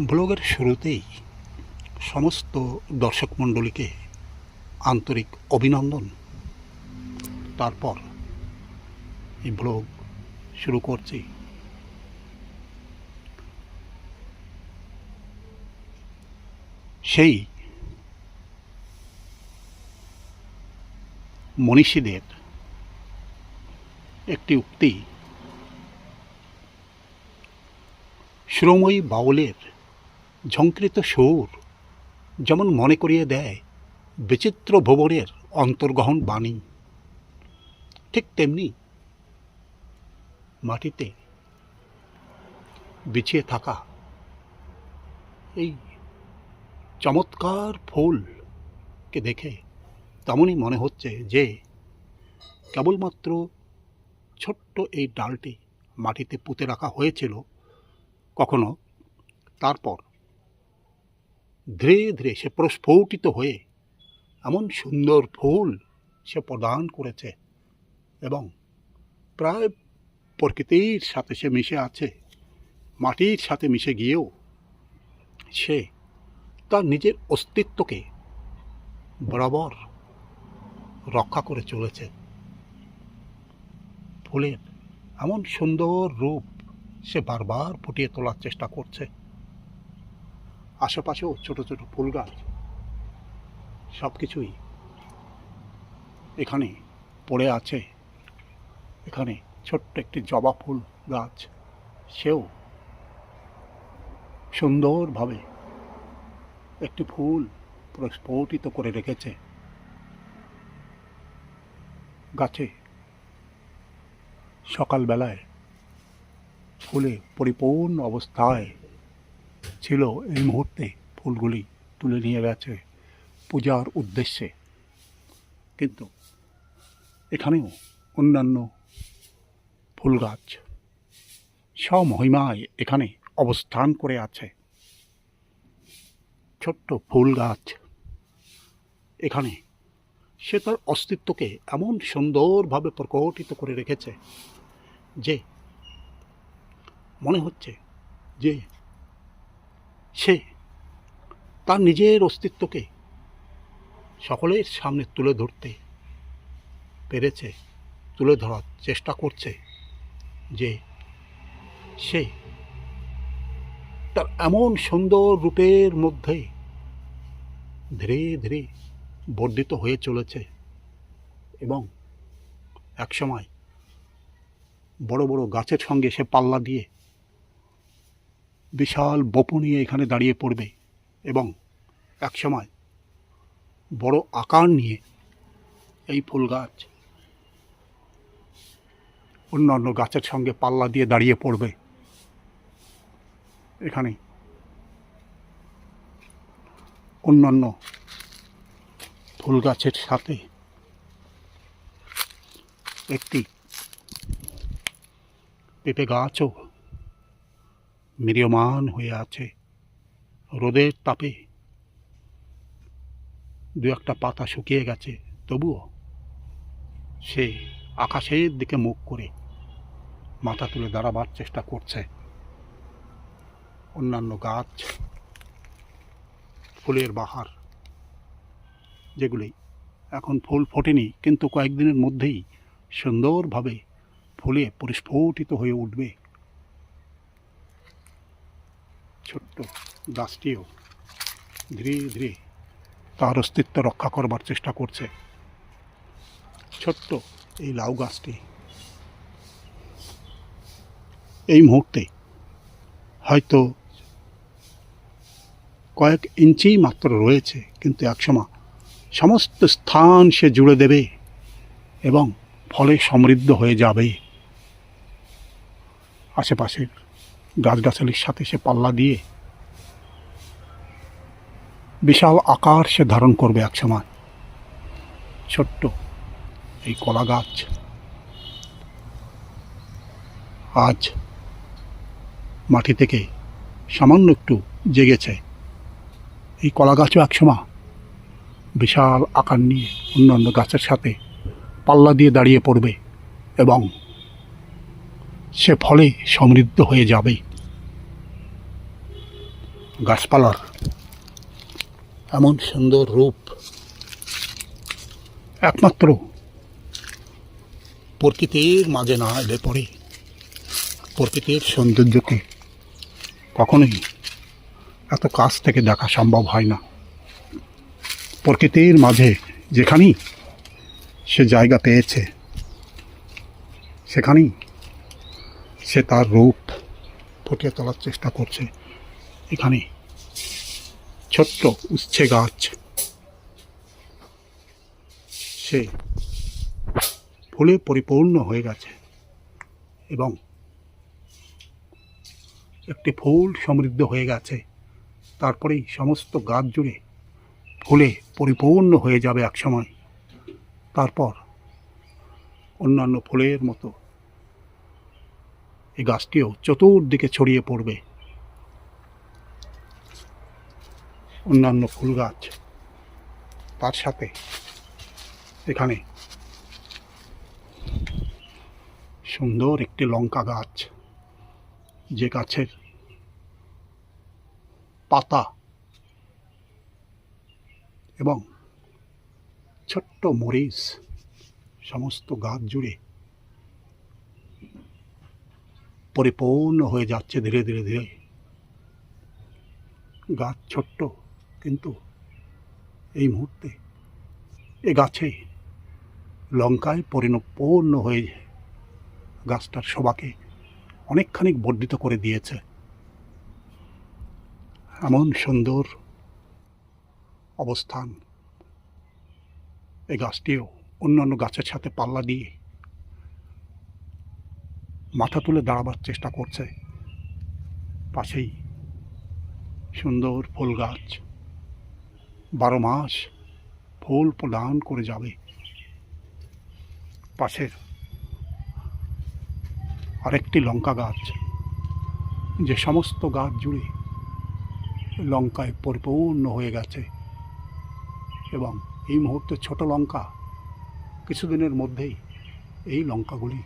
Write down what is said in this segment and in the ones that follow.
ব্লগের শুরুতেই সমস্ত দর্শক মণ্ডলীকে আন্তরিক অভিনন্দন। তারপর এই ব্লগ শুরু করছি। সেই মনীষীদের একটি উক্তি, শ্রময়ী বাউলের ঝঙ্কৃত সুর যেমন মনে করিয়ে দেয় বিচিত্র ভবনের অন্তর্গহন বাণী। ঠিক তেমনি মাটিতে বিছিয়ে থাকা এই চমৎকার ফুলকে দেখে তেমনই মনে হচ্ছে যে কেবলমাত্র ছোট্ট এই ডালটি মাটিতে পুঁতে রাখা হয়েছিল কখনো তারপর ধীরে ধীরে সে প্রস্ফুটিত হয়ে এমন সুন্দর ফুল সে প্রদান করেছে এবং প্রায় প্রকৃতির সাথে সে মিশে আছে, মাটির সাথে মিশে গিয়েও সে তার নিজের অস্তিত্বকে বরাবর রক্ষা করে চলেছে। ফুলের এমন সুন্দর রূপ সে বারবার ফুটিয়ে তোলার চেষ্টা করছে। আশেপাশেও ছোট ছোট ফুল গাছ সব কিছুই এখানে পড়ে আছে। এখানে ছোট্ট একটি জবা ফুল গাছ, সেও সুন্দরভাবে একটি ফুল প্রস্ফুটিত করে রেখেছে। গাছে সকালবেলায় ফুলে পরিপূর্ণ অবস্থায় ছিল এই মুহূর্তে ফুলগুলি তুলে নিয়ে গেছে পূজার উদ্দেশ্যে। কিন্তু এখানেও অন্যান্য ফুল গাছ স্বমহিমায় এখানে অবস্থান করে আছে। ছোট্ট ফুল গাছ এখানে সে তার অস্তিত্বকে এমন সুন্দরভাবে প্রকটিত করে রেখেছে যে মনে হচ্ছে যে সে তার নিজের অস্তিত্বকে সকলের সামনে তুলে ধরতে পেরেছে, তুলে ধরার চেষ্টা করছে যে সে তার এমন সুন্দর রূপের মধ্যে ধীরে ধীরে বর্ধিত হয়ে চলেছে এবং একসময় বড় বড় গাছের সঙ্গে সে পাল্লা দিয়ে বিশাল বপু নিয়ে এখানে দাঁড়িয়ে পড়বে এবং একসময় বড় আকার নিয়ে এই ফুল গাছ অন্যান্য গাছের সঙ্গে পাল্লা দিয়ে দাঁড়িয়ে পড়বে এখানে। অন্যান্য ফুল গাছের সাথে একটি পেঁপে গাছও মিরিয়মান হয়ে আছে। রোদের তাপে দু একটা পাতা শুকিয়ে গেছে, তবুও সে আকাশের দিকে মুখ করে মাথা তুলে দাঁড়াবার চেষ্টা করছে। অন্যান্য গাছ, ফুলের বাহার, যেগুলি এখন ফুল ফোটেনি, কিন্তু কয়েকদিনের মধ্যেই সুন্দরভাবে ফুলে পরিস্ফুটিত হয়ে উঠবে। ছোট্ট গাছটিও ধীরে ধীরে তার অস্তিত্ব রক্ষা করবার চেষ্টা করছে। ছোট্ট এই লাউ গাছটি এই মুহূর্তে হয়তো কয়েক ইঞ্চি মাত্র রয়েছে, কিন্তু একসময় সমস্ত স্থান সে জুড়ে দেবে এবং ফলে সমৃদ্ধ হয়ে যাবে। আশেপাশের গাছগাছালির সাথে সে পাল্লা দিয়ে বিশাল আকার সে ধারণ করবে একসময়। ছোট্ট এই কলা গাছ। আজ মাটি থেকে সামান্য একটু জেগেছে। এই কলা গাছও একসময় বিশাল আকার নিয়ে অন্যান্য গাছের সাথে পাল্লা দিয়ে দাঁড়িয়ে পড়বে এবং সে ফলে সমৃদ্ধ হয়ে যাবে। গাছপালার এমন সুন্দর রূপ, একমাত্র প্রকৃতির মাঝে না এলে পরে প্রকৃতির সৌন্দর্যকে কখনোই এত কাছ থেকে দেখা সম্ভব হয় না। প্রকৃতির মাঝে যেখানেই সে জায়গা পেয়েছে, সেখানেই সে তার রূপ ফুটিয়ে তোলার চেষ্টা করছে। এখানে। ছোট্ট উচ্ছে গাছ। সে ফুলে পরিপূর্ণ হয়ে গেছে এবং একটি ফুল সমৃদ্ধ হয়ে গেছে। তারপরেই সমস্ত গাছ জুড়ে ফুলে পরিপূর্ণ হয়ে যাবে একসময়। তারপর অন্যান্য ফুলের মতো এই গাছটিও চতুর্দিকে ছড়িয়ে পড়বে। অন্যান্য ফুল গাছ তার সাথে এখানে সুন্দর একটি লঙ্কা গাছ, যে গাছের পাতা এবং ছোট্ট মরিচ, সমস্ত গাছ জুড়ে পরিপূর্ণ হয়ে যাচ্ছে ধীরে ধীরে ধীরে। গাছ ছোট্ট। কিন্তু এই মুহূর্তে এ গাছে লঙ্কায় পরিপূর্ণ হয়ে গাছটার শোভাকে অনেকখানি বর্ধিত করে দিয়েছে। এমন সুন্দর অবস্থান এই গাছটিও অন্যান্য গাছের সাথে পাল্লা দিয়ে মাথা তুলে দাঁড়াবার চেষ্টা করছে। পাশেই সুন্দর ফুল গাছ। বারো মাস ফুল প্রদান করে যাবে। পাশের আরেকটি লঙ্কা গাছ, যে সমস্ত গাছ জুড়ে লঙ্কায় পরিপূর্ণ হয়ে গেছে এবং এই মুহূর্তে ছোট লঙ্কা কিছুদিনের মধ্যেই এই লঙ্কাগুলি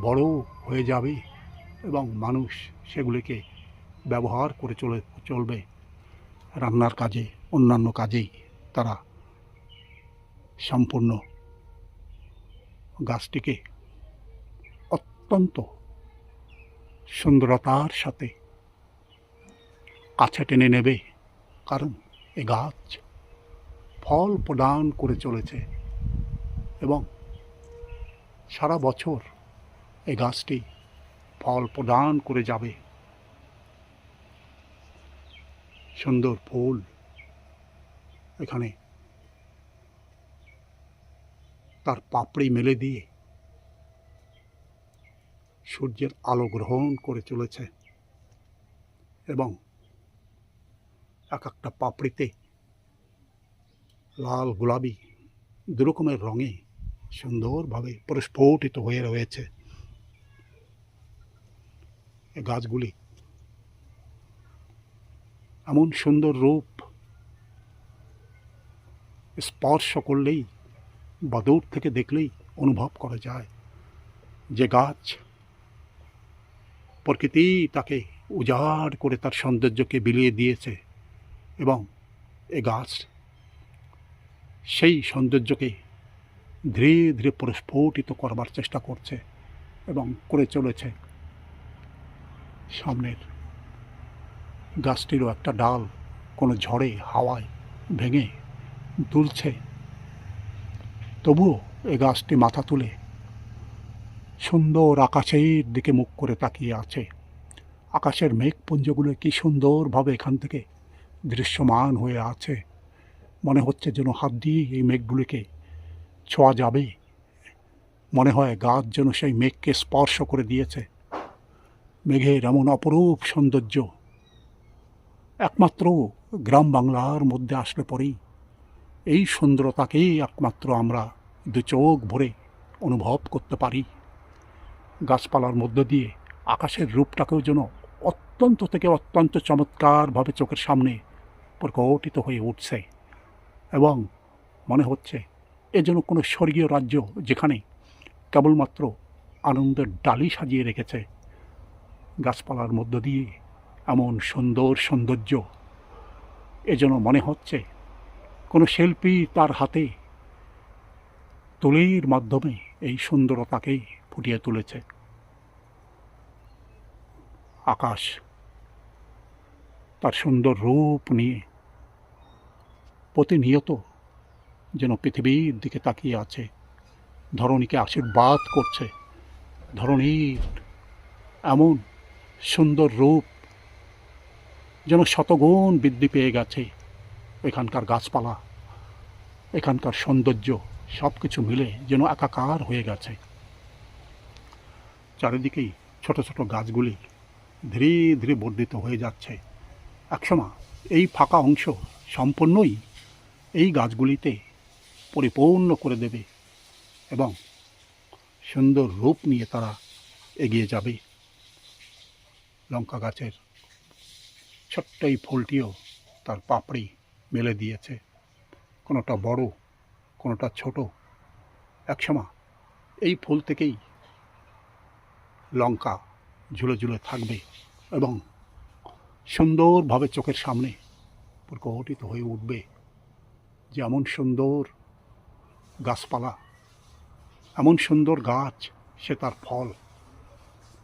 বড় হয়ে যাবে এবং মানুষ সেগুলিকে ব্যবহার করে চলে, চলবে। রান্নার কাজে অন্যান্য কাজেই তারা সম্পূর্ণ গাছটিকে অত্যন্ত সুন্দরতার সাথে কাছে টেনে নেবে, কারণ এ গাছ ফল প্রদান করে চলেছে এবং সারা বছর এই গাছটি ফল প্রদান করে যাবে। সুন্দর ফুল এখানে। তার পাপড়ি মেলে দিয়ে সূর্যের আলো গ্রহণ করে চলেছে এবং এক একটা পাপড়িতে লাল গোলাপি দু রকমের রঙে সুন্দরভাবে পরিস্ফুটিত হয়ে রয়েছে। গাছগুলি এমন সুন্দর রূপ স্পর্শ করলেই বা দূর থেকে দেখলেই অনুভব করা যায়। যে গাছ প্রকৃতি তাকে উজাড় করে তার সৌন্দর্যকে বিলিয়ে দিয়েছে এবং এ গাছ সেই সৌন্দর্যকে ধীরে ধীরে প্রস্ফুটিত করবার চেষ্টা করছে এবং করে চলেছে। সামনের গাছটিরও একটা ডাল কোনো ঝড়ে, হাওয়ায় ভেঙে দুলছে। তবুও এ গাছটি মাথা তুলে সুন্দর আকাশের দিকে মুখ করে তাকিয়ে আছে। আকাশের মেঘপুঞ্জগুলো কি সুন্দরভাবে এখান থেকে দৃশ্যমান হয়ে আছে। মনে হচ্ছে যেন হাত দিয়ে এই মেঘগুলিকে ছোঁয়া যাবে। মনে হয় গাছ যেন সেই মেঘকে স্পর্শ করে দিয়েছে। মেঘের এমন অপরূপ সৌন্দর্য একমাত্র গ্রাম বাংলার মধ্যে আসলে পরেই এই সুন্দরতাকেই একমাত্র আমরা দু চোখ ভরে অনুভব করতে পারি। গাছপালার মধ্য দিয়ে আকাশের রূপটাকেও যেন অত্যন্ত থেকে অত্যন্ত চমৎকারভাবে চোখের সামনে প্রকটিত হয়ে উঠছে এবং মনে হচ্ছে এ যেন কোনো স্বর্গীয় রাজ্য যেখানে কেবলমাত্র আনন্দের ডালি সাজিয়ে রেখেছে। গাছপালার মধ্য দিয়ে এমন সুন্দর সৌন্দর্য। এজন্য মনে হচ্ছে কোনো শিল্পী তার হাতে তুলির মাধ্যমে এই সুন্দরতাকে ফুটিয়ে তুলেছে। আকাশ তার সুন্দর রূপ নিয়ে প্রতিনিয়ত যেন পৃথিবীর দিকে তাকিয়ে আছে, ধরণীকে আশীর্বাদ করছে, ধরণীর এমন সুন্দর রূপ যেন শতগুণ বৃদ্ধি পেয়ে গেছে। এখানকার গাছপালা, এখানকার সৌন্দর্য সব কিছু মিলে যেন একাকার হয়ে গেছে। চারিদিকেই ছোট ছোট গাছগুলি ধীরে ধীরে বর্ধিত হয়ে যাচ্ছে। একসময় এই ফাঁকা অংশ সম্পূর্ণই এই গাছগুলিতে পরিপূর্ণ করে দেবে এবং সুন্দর রূপ নিয়ে তারা এগিয়ে যাবে। লঙ্কা গাছের ছোট্ট এই ফুলটিও তার পাপড়ি মেলে দিয়েছে। কোনোটা বড়, কোনোটা ছোট। একসময় এই ফুল থেকেই লঙ্কা ঝুলে ঝুলে থাকবে এবং সুন্দরভাবে চোখের সামনে প্রকটিত হয়ে উঠবে। যেমন সুন্দর গাছপালা, এমন সুন্দর গাছ, সে তার ফল,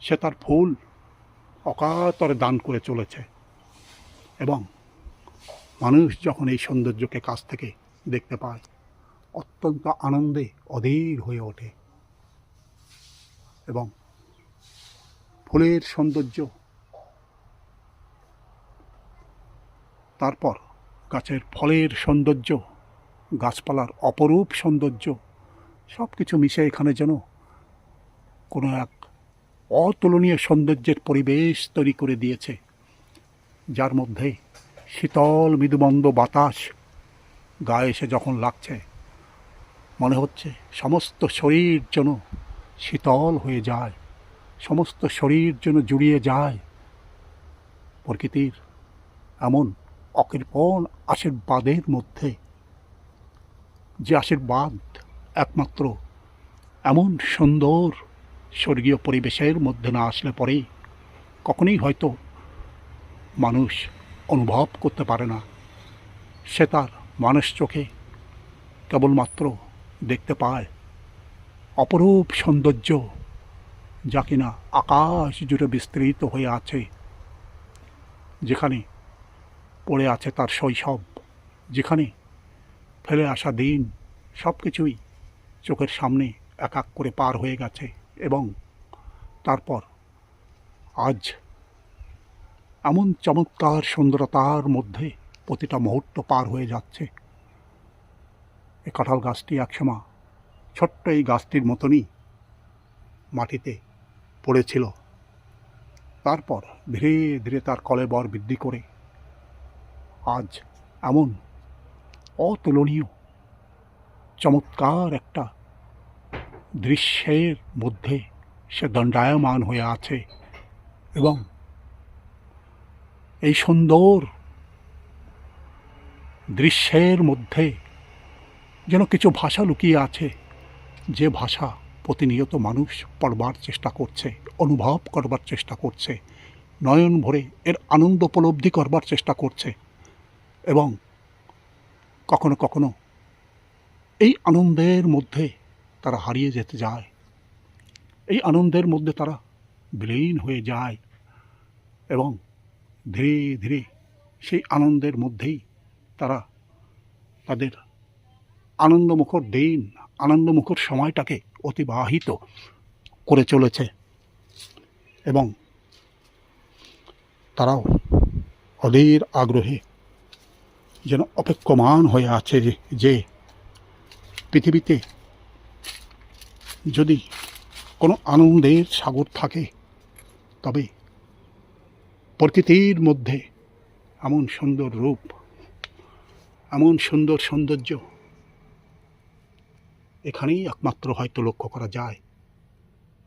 সে তার ফুল অকাতরে দান করে চলেছে। এবং মানুষ যখন এই সৌন্দর্যকে কাছ থেকে দেখতে পায়, অত্যন্ত আনন্দে অধীর হয়ে ওঠে। এবং ফুলের সৌন্দর্য, তারপর গাছের ফলের সৌন্দর্য, গাছপালার অপরূপ সৌন্দর্য সব কিছু মিশে এখানে যেন কোনো এক অতুলনীয় সৌন্দর্যের পরিবেশ তৈরি করে দিয়েছে। যার মধ্যে শীতল, মৃদুমন্দ বাতাস গায়ে এসে যখন লাগছে, মনে হচ্ছে সমস্ত শরীর যেন শীতল হয়ে যায়, সমস্ত শরীর যেন জুড়িয়ে যায়। প্রকৃতির এমন অকৃপণ আশীর্বাদের মধ্যে যে আশীর্বাদ একমাত্র এমন সুন্দর স্বর্গীয় পরিবেশের মধ্যে না আসলে পরেই কখনোই হয়তো মানুষ অনুভব করতে পারে না। সে তার মানুষ চোখে কেবলমাত্র দেখতে পায় অপরূপ সৌন্দর্য, যা কিনা আকাশ জুড়ে বিস্তৃত হয়ে আছে, যেখানে পড়ে আছে তার শৈশব, যেখানে ফেলে আসা দিন সব কিছুই চোখের সামনে এক এক করে পার হয়ে গেছে এবং তারপর আজ এমন চমৎকার সুন্দরতার মধ্যে প্রতিটা মুহূর্ত পার হয়ে যাচ্ছে। এই কাঁঠাল গাছটি একসময় ছোট্ট এই গাছটির মতনই মাটিতে পড়েছিল। তারপর ধীরে ধীরে তার কলেবর বৃদ্ধি করে আজ এমন অতুলনীয়, চমৎকার একটা দৃশ্যের মধ্যে সে দণ্ডায়মান হয়ে আছে এবং এই সুন্দর দৃশ্যের মধ্যে যেন কিছু ভাষা লুকিয়ে আছে, যে ভাষা প্রতিনিয়ত মানুষ পড়বার চেষ্টা করছে, অনুভব করবার চেষ্টা করছে, নয়ন ভরে এর আনন্দ উপলব্ধি করবার চেষ্টা করছে এবং কখনো কখনো এই আনন্দের মধ্যে তারা হারিয়ে যেতে যায়। এই আনন্দের মধ্যে তারা বিলীন হয়ে যায় এবং ধীরে ধীরে সেই আনন্দের মধ্যেই তারা তাদের আনন্দমুখর দিন, আনন্দমুখর সময়টাকে অতিবাহিত করে চলেছে এবং তারাও অধীর আগ্রহে যেন অপেক্ষমান হয়ে আছে যে পৃথিবীতে যদি কোনো আনন্দের সাগর থাকে, তবে প্রকৃতির মধ্যে এমন সুন্দর রূপ, এমন সুন্দর সৌন্দর্য এখানেই একমাত্র হয়তো লক্ষ্য করা যায়।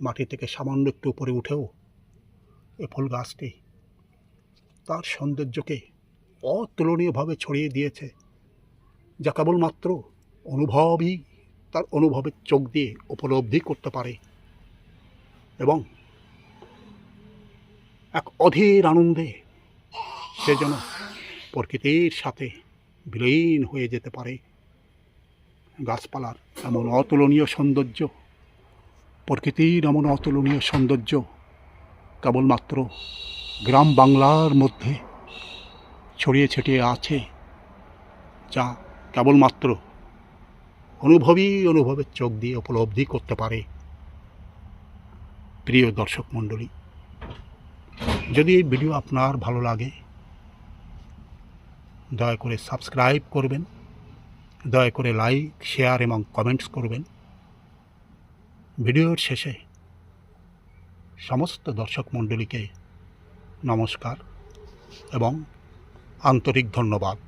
মাটি থেকে সামান্য একটু উপরে উঠেও এ ফুল গাছটি তার সৌন্দর্যকে অতুলনীয়ভাবে ছড়িয়ে দিয়েছে, যা কেবলমাত্র অনুভবই, তার অনুভবের চোখ দিয়ে উপলব্ধি করতে পারে এবং এক অধীর আনন্দে। সে যেন প্রকৃতির সাথে বিলীন হয়ে যেতে পারে। গাছপালার এমন অতুলনীয় সৌন্দর্য, প্রকৃতির এমন অতুলনীয় সৌন্দর্য কেবলমাত্র গ্রাম বাংলার মধ্যে ছড়িয়ে ছিটিয়ে আছে, যা কেবলমাত্র অনুভবী অনুভবের চোখ দিয়ে উপলব্ধি করতে পারে। প্রিয় দর্শক মণ্ডলী যদি এই ভিডিও আপনার ভালো লাগে, দয়া করে সাবস্ক্রাইব করবেন, দয়া করে লাইক, শেয়ার এবং কমেন্টস করবেন। ভিডিওর শেষে সমস্ত দর্শক মণ্ডলীকে নমস্কার এবং আন্তরিক ধন্যবাদ।